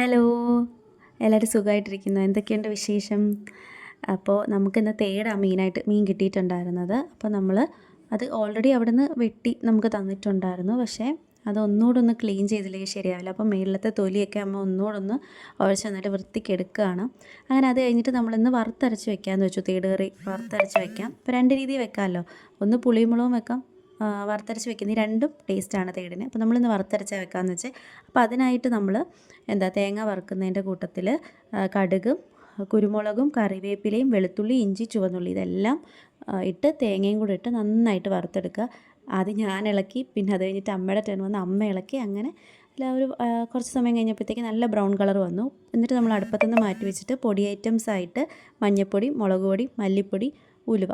Hello. എല്ലാവരും സുഖമായിട്ടിരിക്കുന്നു. എന്തൊക്കെയുണ്ട് വിശേഷം? അപ്പോൾ നമുക്കിന്ന് തേടാണ് മീനായിട്ട് മീൻ കിട്ടിയിട്ടുണ്ടായിരുന്നത്. അപ്പോൾ നമ്മൾ അത് ഓൾറെഡി അവിടെ നിന്ന് വെട്ടി നമുക്ക് തന്നിട്ടുണ്ടായിരുന്നു. പക്ഷേ അത് ഒന്നുകൂടെ ഒന്ന് ക്ലീൻ ചെയ്തില്ലെങ്കിൽ ശരിയാവില്ല. അപ്പോൾ മേളിലത്തെ തൊലിയൊക്കെ അമ്മ ഒന്നുകൂടെ ഒന്ന് ഉഴച്ച് വന്നിട്ട് വൃത്തിക്ക് എടുക്കുകയാണ് അങ്ങനെ അത് കഴിഞ്ഞിട്ട് നമ്മളിന്ന് വറുത്തരച്ച് വെക്കാമെന്ന് വെച്ചു. തേടുകറി വറുത്തരച്ച് വെക്കാം. ഇപ്പോൾ രണ്ട് രീതി വെക്കാമല്ലോ. ഒന്ന് പുളിമുളകും വെക്കാം. വറുത്തരച്ച് വെക്കുന്ന രണ്ടും ടേസ്റ്റാണ് തേടിന്. അപ്പോൾ നമ്മളിന്ന് വറുത്തരച്ച വെക്കാമെന്ന് വെച്ചാൽ അപ്പോൾ അതിനായിട്ട് നമ്മൾ എന്താ തേങ്ങ വറുക്കുന്നതിന്റെ കൂട്ടത്തിൽ കടുകും കുരുമുളകും കറിവേപ്പിലയും വെളുത്തുള്ളി ഇഞ്ചി ചുവന്നുള്ളി ഇതെല്ലാം ഇട്ട് തേങ്ങയും കൂടെ ഇട്ട് നന്നായിട്ട് വറുത്തെടുക്കുക. ആദ്യം ഞാൻ ഇളക്കി പിന്നെ അത് കഴിഞ്ഞിട്ട് അമ്മയുടെ ടേൺ വന്ന് അമ്മ ഇളക്കി അങ്ങനെ അല്ല ഒരു കുറച്ച് സമയം കഴിഞ്ഞപ്പോഴത്തേക്ക് നല്ല ബ്രൗൺ കളർ വന്നു. എന്നിട്ട് നമ്മൾ അടുപ്പത്തുനിന്ന് മാറ്റി വെച്ചിട്ട് പൊടി ഐറ്റംസ് ആയിട്ട് മഞ്ഞൾപ്പൊടി മുളക് പൊടി മല്ലിപ്പൊടി ഉലുവ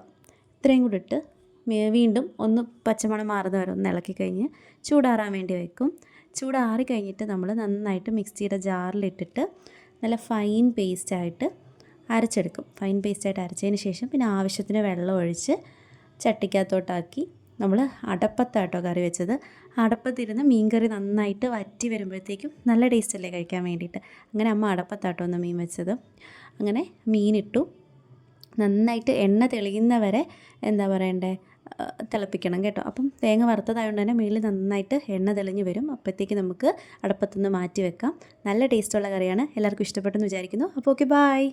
ഇത്രയും കൂടി ഇട്ട് വീണ്ടും ഒന്ന് പച്ചമണം മാറുന്ന വരെ ഒന്ന് ഇളക്കി കഴിഞ്ഞ് ചൂടാറാൻ വേണ്ടി വെക്കും. ചൂടാറി കഴിഞ്ഞിട്ട് നമ്മൾ നന്നായിട്ട് മിക്സിയുടെ ജാറിലിട്ടിട്ട് നല്ല ഫൈൻ പേസ്റ്റായിട്ട് അരച്ചെടുക്കും. ഫൈൻ പേസ്റ്റായിട്ട് അരച്ചതിന് ശേഷം പിന്നെ ആവശ്യത്തിന് വെള്ളം ഒഴിച്ച് ചട്ടിക്കകത്തോട്ടാക്കി നമ്മൾ അടപ്പത്താട്ടോ കറി വെച്ചത്. അടപ്പത്തിരുന്ന് മീൻകറി നന്നായിട്ട് വറ്റി വരുമ്പോഴത്തേക്കും നല്ല ടേസ്റ്റ് അല്ലേ കഴിക്കാൻ വേണ്ടിയിട്ട്. അങ്ങനെ അമ്മ അടപ്പത്താട്ടോ ഒന്ന് മീൻ വെച്ചത്. അങ്ങനെ മീനിട്ടു നന്നായിട്ട് എണ്ണ തെളിയുന്നവരെ എന്താ പറയണ്ടേ? തിളപ്പിക്കണം കേട്ടോ. അപ്പം തേങ്ങ വറുത്തതായതുകൊണ്ട് തന്നെ മേളിൽ നന്നായിട്ട് എണ്ണ തെളിഞ്ഞ് വരും. അപ്പോഴത്തേക്ക് നമുക്ക് അടപ്പത്തുനിന്ന് മാറ്റി വെക്കാം. നല്ല ടേസ്റ്റുള്ള കറിയാണ്. എല്ലാവർക്കും ഇഷ്ടപ്പെട്ടെന്ന് വിചാരിക്കുന്നു. അപ്പോൾ ഓക്കെ ബായ്